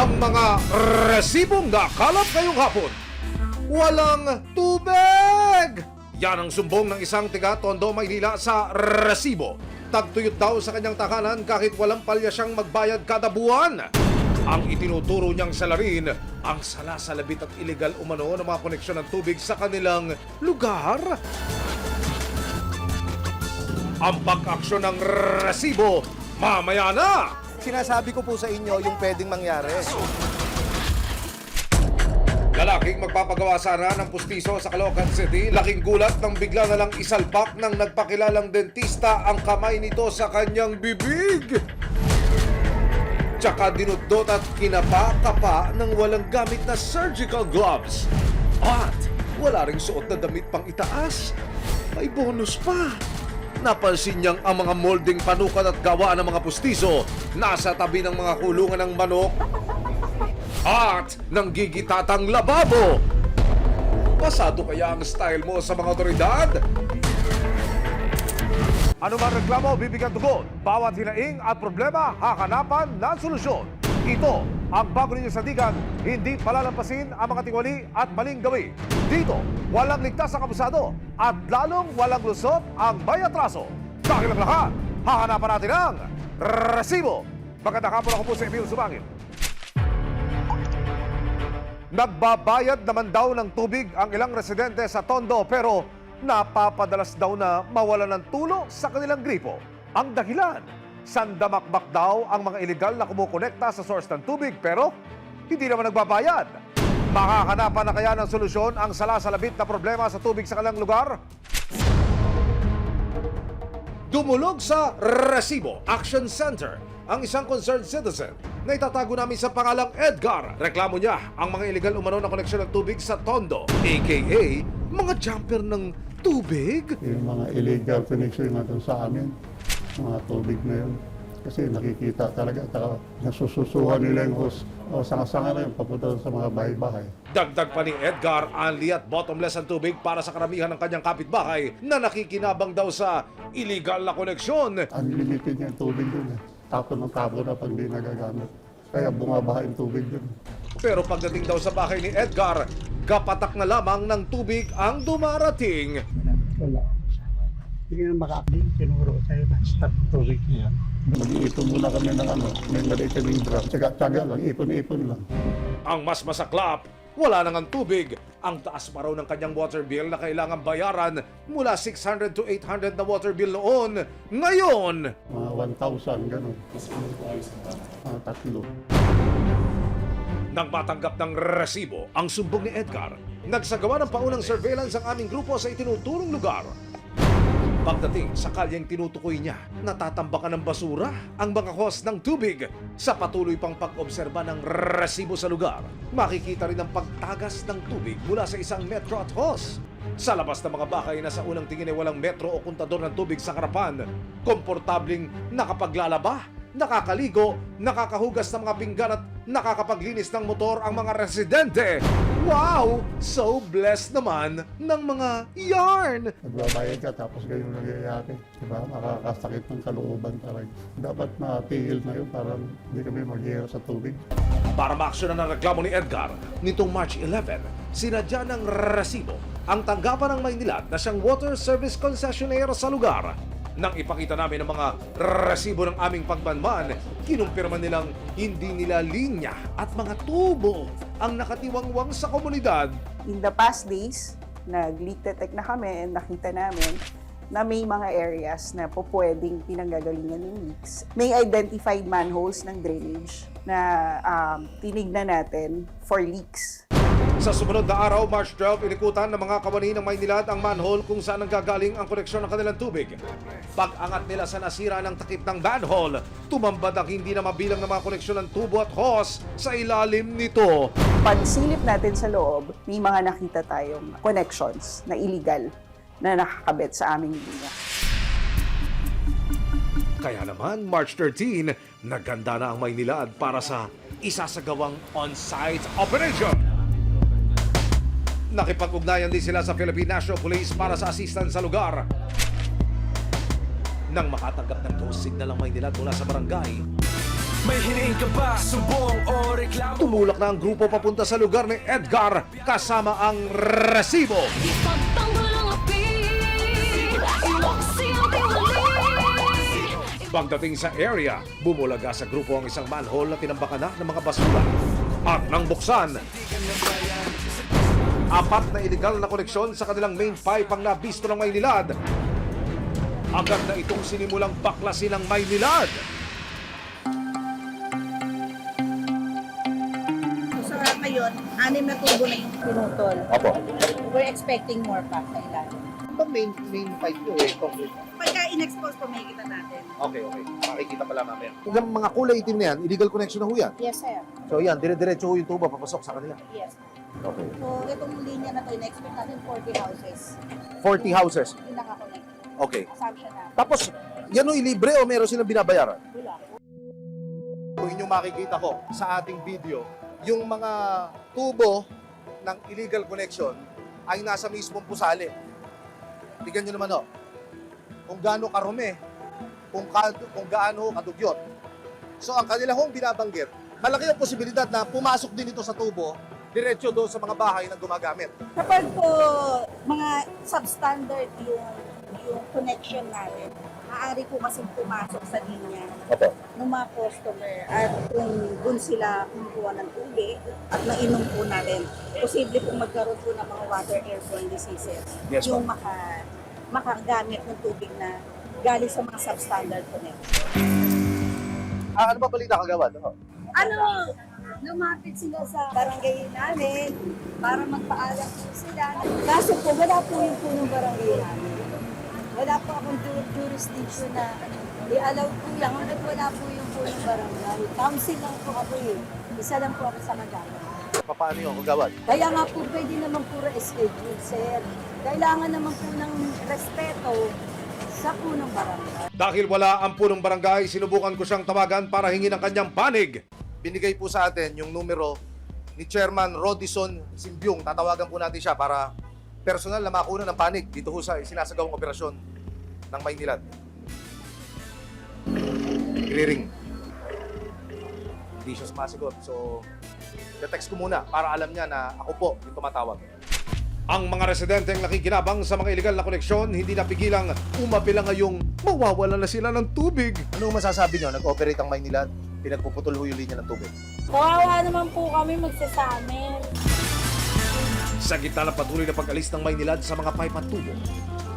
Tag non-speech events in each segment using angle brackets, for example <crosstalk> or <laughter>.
ang mga resibong nakalap ngayong hapon. Walang tubig! Yan ang sumbong ng isang tiga Tondo, Maynila sa resibo. Tagtuyot daw sa kanyang tahanan kahit walang palya siyang magbayad kada buwan. Ang itinuturo niyang salarin, ang salasalabit at illegal umano ng mga koneksyon ng tubig sa kanilang lugar. Ang pag-aksyon ng resibo, mamaya na! Sinasabi ko po sa inyo yung pwedeng mangyari. Lalaking magpapagawa sana ng pustiso sa Caloocan City, laking gulat nang bigla na lang isalpak ng nagpakilalang dentista ang kamay nito sa kanyang bibig. Tsaka dinudot at kinapa-kapa ng walang gamit na surgical gloves. At wala ring suot na damit pang itaas. May bonus pa. Napansin niyang ang mga molding panukat at gawa ng mga pustiso nasa tabi ng mga kulungan ng manok at ng gigitatang lababo. Pasado kaya ang style mo sa mga otoridad? Ano man reklamo, bibigyan tugon. Bawat hinaing at problema, hakanapan ng solusyon. Ito ang bago ninyo sandigan, hindi palalampasin ang mga tingwali at maling gawi. Dito, walang ligtas ang kabusado at lalong walang lusot ang may atraso. Dahil ang lahat, hahanapan natin ang resibo. Magandang hapon ako po sa Emil Sumangil. Nagbabayad naman daw ng tubig ang ilang residente sa Tondo pero napapadalas daw na mawala ng tulo sa kanilang gripo. Ang dahilan, sandamakbak daw ang mga illegal na kumukonekta sa source ng tubig pero hindi naman nagbabayad. Makakanapan na kaya ng solusyon ang salasalabit na problema sa tubig sa kanilang lugar? Dumulog sa Resibo Action Center ang isang concerned citizen na itatago namin sa pangalang Edgar. Reklamo niya ang mga illegal umano na koneksyon ng tubig sa Tondo, aka mga jumper ng tubig. yung mga illegal connection natin sa amin, mga tubig na yun. Kasi nakikita talaga, taka, nasususuhan nila yung hose o sanga-sanga na yun papunta sa mga bahay-bahay. Dagdag pa ni Edgar, anli at bottomless ang tubig para sa karamihan ng kanyang kapitbahay na nakikinabang daw sa illegal na koneksyon. Unlimited yung tubig dun eh. Tapon ng tapon na pag di nagagamit. Kaya bumabaha yung tubig dun. Pero pagdating daw sa bahay ni Edgar, kapatak na lamang ng tubig ang dumarating. Wala. Hindi na makakabing tinuro sa'yo na start tubig niya. Mag-iipon muna kami ng ano, may maliit kaming drum. Tsaga-tsaga lang, ipon-ipon lang. Ang mas masaklap, wala nang ang tubig. Ang taas pa raw ng kanyang water bill na kailangan bayaran mula 600 to 800 na water bill noon. Ngayon, Mga 1,000, gano'n. Mga tatlo. nang matanggap ng resibo ang sumbong ni Edgar, nagsagawa ng paunang surveillance ang aming grupo sa itinuturong lugar. Pagdating sa kalyeng tinutukoy niya, natatambakan ng basura ang mga hose ng tubig. Sa patuloy pang pag-obserba ng resibo sa lugar, makikita rin ang pagtagas ng tubig mula sa isang metro at hose. Sa labas ng mga bahay na sa unang tingin ay walang metro o kontador ng tubig sa harapan, komportabling nakapaglalaba, nakakaligo, nakakahugas ng mga pinggan at nakakapaglinis ng motor ang mga residente. Wow! So blessed naman ng mga yarn! Nagbabayad ka tapos ganyan nangyayari. Diba? Makakasakit ng kalooban talaga. Dapat matigil na yun para hindi kami maghihirap sa tubig. Para maaksyonan ang reklamo ni Edgar, nitong March 11, sinadya ng resibo ang tanggapan ng Maynilad na siyang water service concessionaire sa lugar. Nang ipakita namin ang mga resibo ng aming pagmanman, kinumpirma nilang hindi nila linya at mga tubo ang nakatiwangwang sa komunidad. in the past days, nag-leak detect na kami and nakita namin na may mga areas na po pwedeng pinanggagalingan ng leaks. May identified manholes ng drainage na um, tinignan natin for leaks. Sa sumunod na araw, March 12, inikutan ng mga kawani ng Maynilad ang manhole kung saan nanggagaling ang koneksyon ng kanilang tubig. Pag-angat nila sa nasira ng takip ng manhole, tumambad ang hindi na mabilang ng mga koneksyon ng tubo at hose sa ilalim nito. Pagsilip natin sa loob, may mga nakita tayong connections na illegal na nakakabit sa aming linya. Kaya naman, March 13, naganda na ang Maynilad para sa isasagawang on-site operation. Nakipag-ugnayan din sila sa Philippine National Police para sa assistance sa lugar. Nang makatanggap ng ghost signal ang Maynilad mula sa barangay, May hiniing ka ba? Sumbong o reklamo? Tumulak na ang grupo papunta sa lugar ni Edgar kasama ang resibo. Pagdating sa area, bumulaga sa grupo ang isang manhole na tinambakan na ng mga basura. At nang buksan, apat na illegal na koneksyon sa kanilang main pipe ang nabisto ng Maynilad. Agad na itong sinimulang baklasin ng Maynilad. So sa ngayon, anim na tubo na yung pinutol. Opo. We're expecting more pa sa ilalim. Ito main, main pipe nyo eh, concrete. Pagka in-expose po, makikita natin. Okay, okay. Makikita pala mamaya. Yung mga kulay itim na yan, illegal connection na ho yan. Yes, sir. So yan, dire-diretso ho yung tuba papasok sa kanila. Yes. Okay. So, itong linya na to, in-expect natin 40 houses. 40 houses. Yung nakakonect. Okay. Assumption na. Tapos, yan ho libre o meron silang binabayaran? Wala. Kung inyong makikita ko sa ating video, yung mga tubo ng illegal connection ay nasa mismong pusali. Tignan nyo naman ho. Kung gaano karumi, kung, ka, kung gaano kadugyot. So ang kanila hong binabanggit, malaki ang posibilidad na pumasok din ito sa tubo, diretso doon sa mga bahay na gumagamit. Kapag po mga substandard yung yung connection natin, maaari po kasi pumasok sa linya Opo. ng mga customer at kung doon sila kumukuha ng tubig at nainom po natin, posible po magkaroon po ng mga water airborne diseases. Yes, yung maka, makagamit ng tubig na galing sa mga substandard connection. Ah, ano ba balita kagawad? Ano? Ano, lumapit sila sa barangay namin para magpaalam po sila. Kaso po, wala po yung punong barangay namin. Wala po akong ju- jurisdiction na i-allow po yan hanggat wala po yung punong barangay. Council lang po ako eh. Isa lang po ako sa magana. Paano yun, kagawad? Kaya nga po pwede naman po schedule, sir. Kailangan naman po ng respeto sa punong barangay. Dahil wala ang punong barangay, sinubukan ko siyang tawagan para hingin ang kanyang panig. Binigay po sa atin yung numero ni Chairman Rodison Simbyong. Tatawagan po natin siya para personal na makuna ng panig dito ho sa sinasagawang operasyon ng Maynilad. Nagre-ring. Hindi siya sumasagot. So, text ko muna para alam niya na ako po yung tumatawag. Ang mga residente ang nakikinabang sa mga illegal na koneksyon, hindi napigilang umapila ngayong mawawala na sila ng tubig. Ano masasabi niyo? Nag-operate ang Maynilad, pinagpuputol ho yung linya ng tubig. Kawawa naman po kami magsasamin. Sa gitna ng patuloy na pag-alis ng Maynilad sa mga pipe at tubo,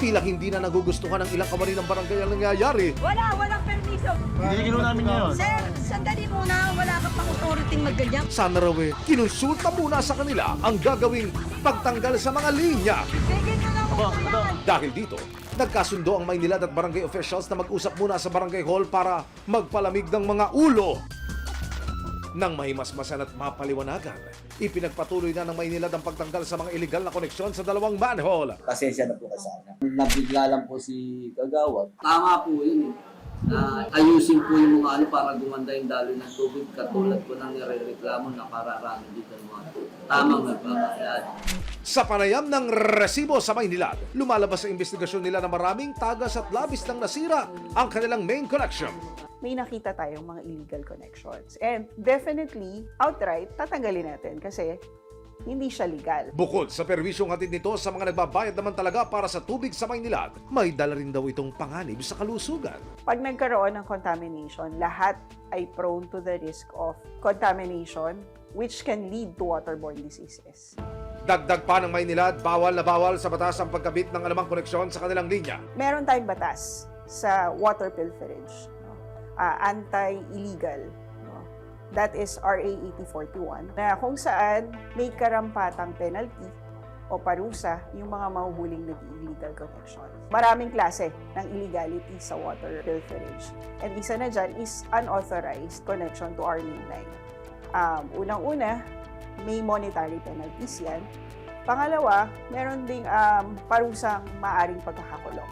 tila hindi na nagugustuhan ng ilang kawani ng barangay ang nangyayari. Wala, walang permiso. Hindi namin yun. Sir, sandali muna, wala ka pang authority magganyan. Sana raw eh, kinonsulta muna sa kanila ang gagawing pagtanggal sa mga linya. Sige Dahil dito, nagkasundo ang Maynilad at barangay officials na mag-usap muna sa barangay hall para magpalamig ng mga ulo. Nang mahimasmasan at mapaliwanagan, ipinagpatuloy na ng Maynilad ang pagtanggal sa mga illegal na koneksyon sa dalawang manhole. pasensya na po kayo sa akin. Nabigla lang po si Kagawad. Tama po yun eh. Na ayusin po yung mga ano para gumanda yung daloy ng tubig katulad po ng nire-reklamo na pararami dito ng mga tubig. Tamang nagpapakayaan. Sa panayam ng resibo sa Maynilad, lumalabas sa investigasyon nila na maraming tagas at labis nang nasira ang kanilang main connection. may nakita tayong mga illegal connections. And definitely, outright, tatanggalin natin kasi hindi siya legal. Bukod sa perwisyong hatid nito sa mga nagbabayad naman talaga para sa tubig sa Maynilad, may dala rin daw itong panganib sa kalusugan. Pag nagkaroon ng contamination, lahat ay prone to the risk of contamination which can lead to waterborne diseases. Dagdag pa ng Maynilad, bawal na bawal sa batas ang pagkabit ng anumang koneksyon sa kanilang linya. Meron tayong batas sa water pilferage, no? Ah, anti-illegal. No? That is RA 8041 na kung saan may karampatang penalty o parusa yung mga mahuhuling nag-illegal connection. Maraming klase ng illegality sa water pilferage. And isa na dyan is unauthorized connection to our main line. Um, Unang-una, may monetary penalties yan. Pangalawa, meron ding um, parusang maaring pagkakakulong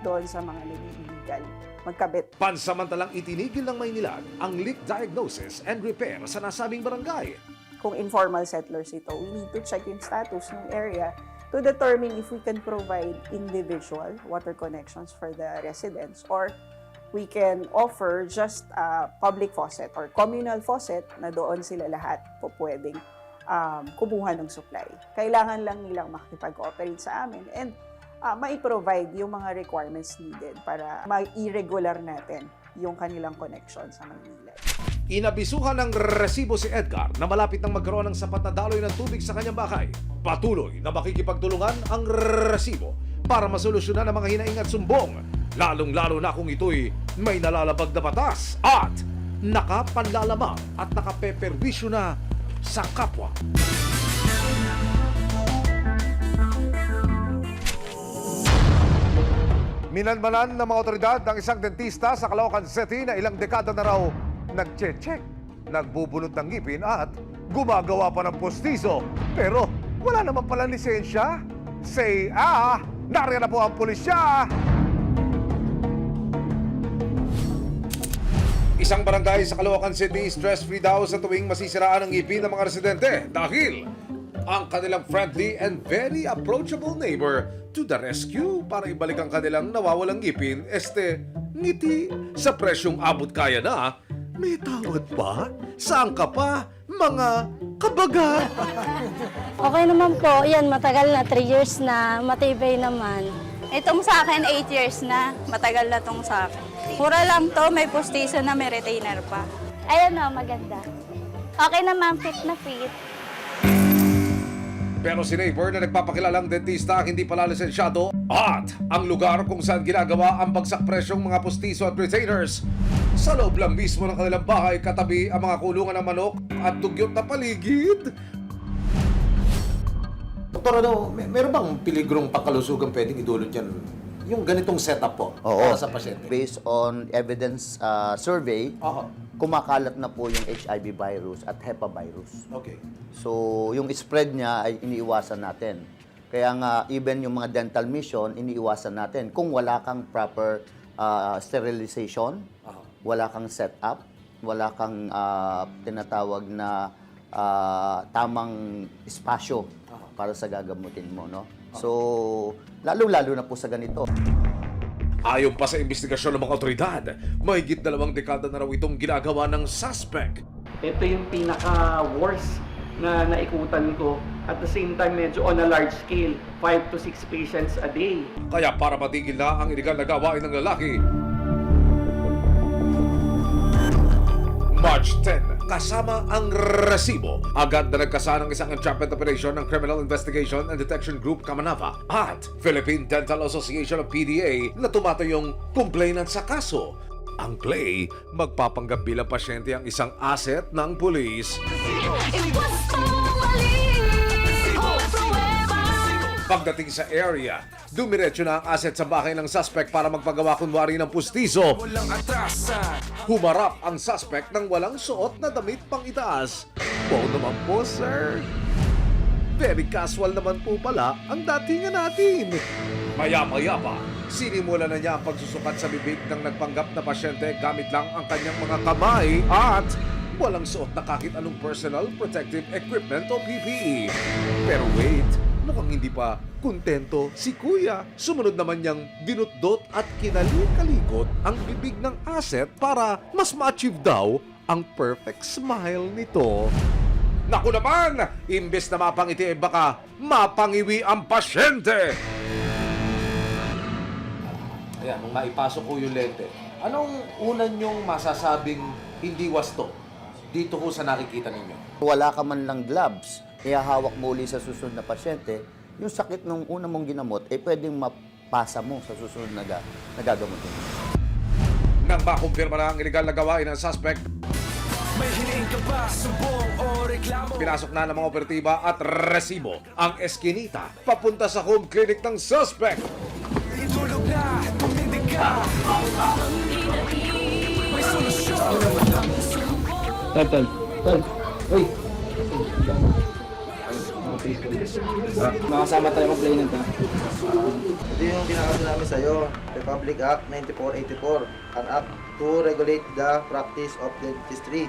doon sa mga nag-illegal magkabit. Pansamantalang itinigil ng Maynilad ang leak diagnosis and repair sa nasabing barangay. Kung informal settlers ito, we need to check yung status ng area to determine if we can provide individual water connections for the residents or we can offer just a public faucet or communal faucet na doon sila lahat po pwedeng um, kumuha ng supply. Kailangan lang nilang makipag-cooperate sa amin and uh, mai-provide yung mga requirements needed para ma-irregular natin yung kanilang connection sa Maynila. Inabisuhan ng resibo si Edgar na malapit nang magkaroon ng sapat na daloy ng tubig sa kanyang bahay. Patuloy na makikipagtulungan ang resibo para masolusyonan ang mga hinaing at sumbong, lalong-lalo na kung ito'y may nalalabag na batas at nakapanlalamang at nakapeperwisyo na sa kapwa. Minanmanan ng mga otoridad ng isang dentista sa Caloocan City na ilang dekada na raw nag-check, nagbubunot ng ngipin at gumagawa pa ng postiso. Pero wala naman pala lisensya. Say ah, nariyan na po ang pulisya. Isang barangay sa Caloocan City stress-free daw sa tuwing masisiraan ang ngipin ng mga residente dahil ang kanilang friendly and very approachable neighbor to the rescue para ibalik ang kanilang nawawalang ngipin, este, ngiti sa presyong abot kaya na, may tawad pa? Saan ka pa? Mga kabaga! <laughs> Okay naman po. Yan, matagal na. 3 years na. Matibay naman. Itong sa akin, 8 years na. Matagal na tong sa akin. Mura lang to, may postiso na may retainer pa. Ayan na, maganda. Okay naman, fit na fit. Pero si neighbor na nagpapakilalang dentista hindi pala lisensyado at ang lugar kung saan ginagawa ang bagsak presyong mga postiso at retainers. Sa loob lang mismo ng kanilang bahay katabi ang mga kulungan ng manok at dugyot na paligid. Doktor, ano, may, meron bang piligrong pangkalusugan pwedeng idulot yan? Yung ganitong setup po Oo. para sa pasyente? Based on evidence uh, survey, Aha. kumakalat na po yung HIV virus at HEPA virus. Okay. So, yung spread niya ay iniiwasan natin. Kaya nga, even yung mga dental mission, iniiwasan natin. Kung wala kang proper uh, sterilization, Aha. wala kang setup, wala kang uh, tinatawag na uh, tamang espasyo para sa gagamutin mo, no? So, lalo-lalo na po sa ganito. Ayon pa sa investigasyon ng mga otoridad, mahigit dalawang dekada na raw itong ginagawa ng suspect. Ito yung pinaka-worst na naikutan ko. At the same time, medyo on a large scale, 5 to 6 patients a day. Kaya para matigil na ang iligal na gawain ng lalaki, March 10, kasama ang resibo. Agad na nagkasa ng isang entrapment operation ng Criminal Investigation and Detection Group Kamanava at Philippine Dental Association of PDA na tumatayong complainant sa kaso. Ang play, magpapanggap bilang pasyente ang isang asset ng pulis. Impuesto mali Pagdating sa area, dumiretso na ang asset sa bahay ng suspect para magpagawa kunwari ng pustiso. Humarap ang suspect ng walang suot na damit pang itaas. Wow naman po, sir. Very casual naman po pala ang datingan natin. Maya-maya pa, sinimula na niya ang pagsusukat sa bibig ng nagpanggap na pasyente gamit lang ang kanyang mga kamay at walang suot na kahit anong personal protective equipment o PPE. Pero wait, mukhang hindi pa kontento si Kuya. Sumunod naman niyang dinutdot at kinalikalikot ang bibig ng asset para mas ma-achieve daw ang perfect smile nito. Naku naman! Imbes na mapangiti, eh baka mapangiwi ang pasyente! Ayan, nung maipasok ko yung lente, anong unan yung masasabing hindi wasto dito ko sa nakikita ninyo? wala ka man lang gloves, ihahawak mo uli sa susunod na pasyente, yung sakit nung una mong ginamot, eh pwedeng mapasa mo sa susunod na, ga, na gagamutin. Nang makumpirma na ang iligal na gawain ng suspect, May hiling ka ba, subong o reklamo? pinasok na ng mga operatiba at resibo ang eskinita papunta sa home clinic ng suspect. Itulog na, tumindig ka May solusyon tol, tol. Uy! Makasama tayo mag-play nito. Ito yung ginagawa namin sa'yo, Republic Act 9484, an act to regulate the practice of dentistry,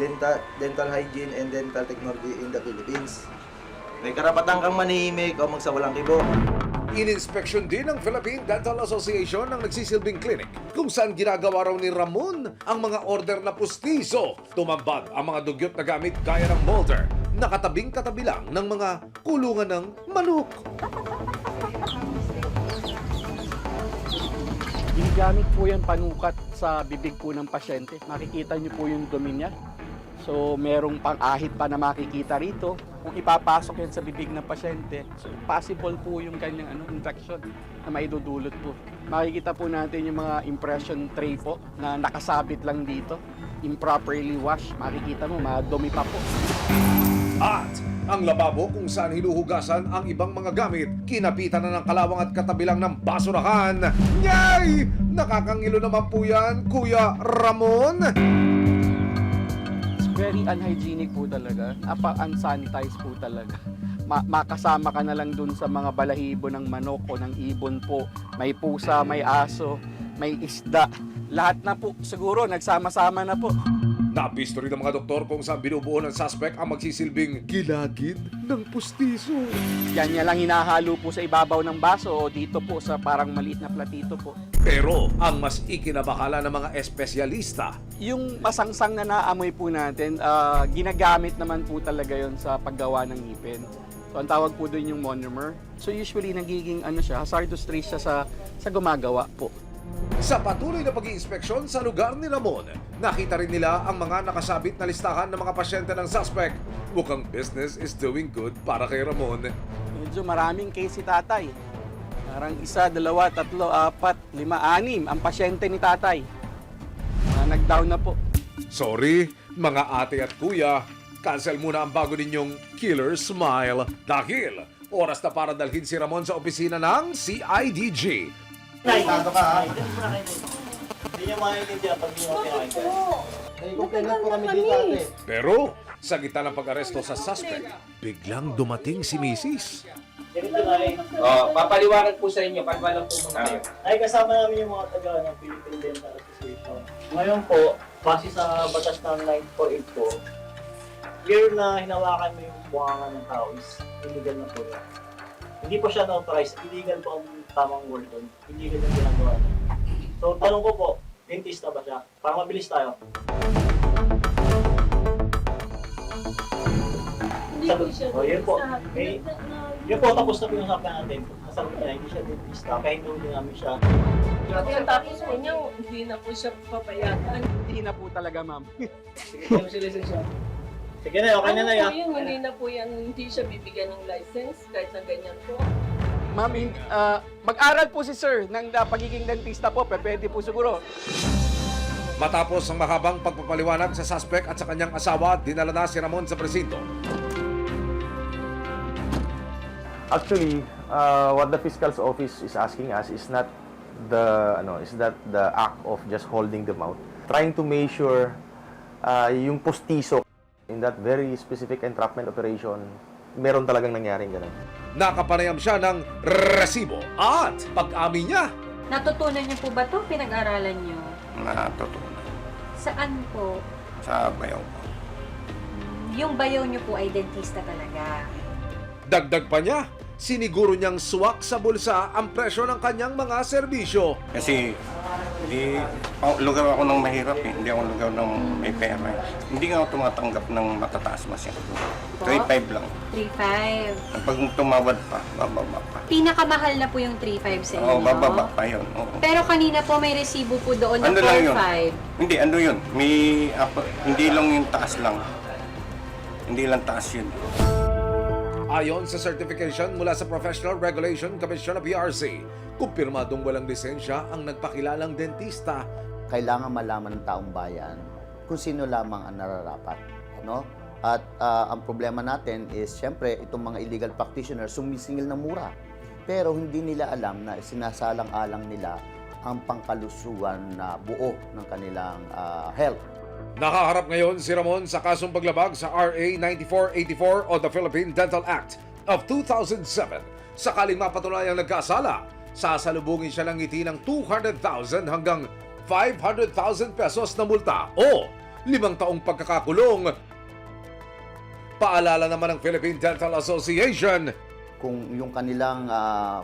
dental, dental hygiene, and dental technology in the Philippines. May karapatan kang manihimik o magsawalang kibo. Ininspeksyon din ng Philippine Dental Association ng nagsisilbing clinic kung saan ginagawa raw ni Ramon ang mga order na pustiso. Tumambad ang mga dugyot na gamit gaya ng molder, nakatabing katabi lang ng mga kulungan ng manok. Ginagamit po yan panukat sa bibig po ng pasyente. Makikita niyo po yung dumi niya. So, merong pang-ahit pa na makikita rito. Kung ipapasok yan sa bibig ng pasyente, so possible po yung kanyang ano, infection na maidudulot po. Makikita po natin yung mga impression tray po na nakasabit lang dito. Improperly washed. Makikita mo, madumi pa po. At ang lababo kung saan hinuhugasan ang ibang mga gamit, kinapitan na ng kalawang at katabilang ng basurahan. Yay! Nakakangilo naman po yan, Kuya Ramon. It's very unhygienic po talaga. Apa-unsanitized po talaga. Ma- makasama ka na lang dun sa mga balahibo ng manok o ng ibon po. May pusa, may aso, may isda. Lahat na po, siguro nagsama-sama na po. Napisto rin ng mga doktor kung saan binubuo ng suspect ang magsisilbing gilagid ng pustiso. Yan niya lang hinahalo po sa ibabaw ng baso o dito po sa parang maliit na platito po. Pero ang mas ikinabahala ng mga espesyalista, Yung masangsang na naamoy po natin, ah, ginagamit naman po talaga yon sa paggawa ng ngipin. So ang tawag po doon yung monomer. So usually nagiging ano siya, hazardous trace siya sa, sa gumagawa po. Sa patuloy na pag-iinspeksyon sa lugar ni Ramon, nakita rin nila ang mga nakasabit na listahan ng mga pasyente ng suspect. Mukhang business is doing good para kay Ramon. Medyo maraming case si tatay. Parang isa, dalawa, tatlo, apat, lima, anim ang pasyente ni tatay. Mga nag-down na po. Sorry, mga ate at kuya, cancel muna ang bago ninyong killer smile dahil oras na para dalhin si Ramon sa opisina ng CIDG. Tado ka ha. Hindi niya maintindihan pag hindi mo pinakita. May complainant po kami dito ate. Pero sa gitna ng pag-aresto sa suspect, biglang dumating si Mrs. Oh, papaliwanag po sa inyo, paliwanag po muna kayo. Ay, kasama namin yung mga taga ng Philippine Dental Association. Ngayon po, base sa batas ng 948 po, clear na hinawakan mo yung buwangan ng tao is illegal na po. Hindi po siya na-authorize. Illegal po ang tamang word doon. Illegal yung ginagawa. So, tanong ko po, dentista ba siya? Para mabilis tayo. Hindi po siya Oh, yun po. dentista. May- Yun po, tapos na pinag-usapan natin. Nasabi niya, hindi siya dentista. Kaya hindi namin siya. Tapos po niya, hindi na po siya papayagan. Hindi na po talaga, ma'am. Sige, tayo si lisensya. Sige na, okay na na Ano yan. po yun, hindi na po yan, hindi siya bibigyan ng license kahit na ganyan po. Ma'am, hin- ah, mag-aral po si sir ng ah, pagiging dentista po. Pe- Pwede po siguro. Matapos ang mahabang pagpapaliwanag sa suspect at sa kanyang asawa, dinala na si Ramon sa presinto. Actually, uh, what the fiscal's office is asking us is not the ano, is that the act of just holding them out, trying to measure uh, yung postiso in that very specific entrapment operation. Meron talagang nangyaring ganun. Nakapanayam siya ng resibo at pag-amin niya. Natutunan niyo po ba to? Pinag-aralan niyo? Natutunan. Saan po? Sa bayaw. Yung bayaw niyo po ay dentista talaga. Dagdag pa niya, siniguro niyang swak sa bulsa ang presyo ng kanyang mga serbisyo. Kasi hindi lugaw ako ng mahirap eh. Hindi ako lugaw ng may pera. eh. Hindi nga ako tumatanggap ng matataas masyado. 3.5 lang. 3.5. Pag tumawad pa, bababa pa. Pinakamahal na po yung 3.5 sa inyo. Oo, bababa pa yun. Oo. Pero kanina po may resibo po doon na Ano lang yun? 4.5. Hindi, ano yun? May, apa- hindi lang yung taas lang. Hindi lang taas yun. Ayon sa certification mula sa Professional Regulation Commission of PRC, kumpirmadong walang lisensya ang nagpakilalang dentista. Kailangan malaman ng taong bayan kung sino lamang ang nararapat. No? At ah, ang problema natin is, syempre, itong mga illegal practitioners sumisingil ng mura. Pero hindi nila alam na sinasalang-alang nila ang pangkalusugan na buo ng kanilang ah, health. Nakaharap ngayon si Ramon sa kasong paglabag sa RA 9484 o the Philippine Dental Act of 2007. Sakaling mapatunayang nagkasala, sasalubungin siya ng ngiti ng 200,000 hanggang 500,000 pesos na multa o limang taong pagkakakulong. Paalala naman ng Philippine Dental Association, Kung yung kanilang ah,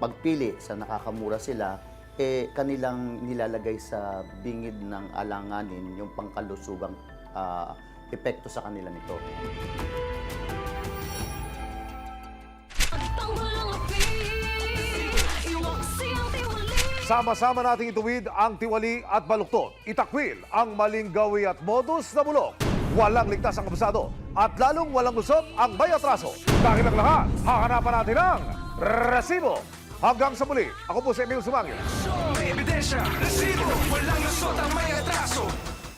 pagpili sa nakakamura sila, eh kanilang nilalagay sa bingid ng alanganin yung pangkalusugang ah, epekto sa kanila nito. Sama-sama nating ituwid ang tiwali at baluktot. Itakwil ang maling gawi at modus na bulok. Walang ligtas ang kabusado at lalong walang lusot ang may atraso. Dahil ang lahat, hahanapan natin ang resibo. Hanggang sa muli, ako po si Emil Sumangil. May ebidensya, resibo Walang lusot ang may atraso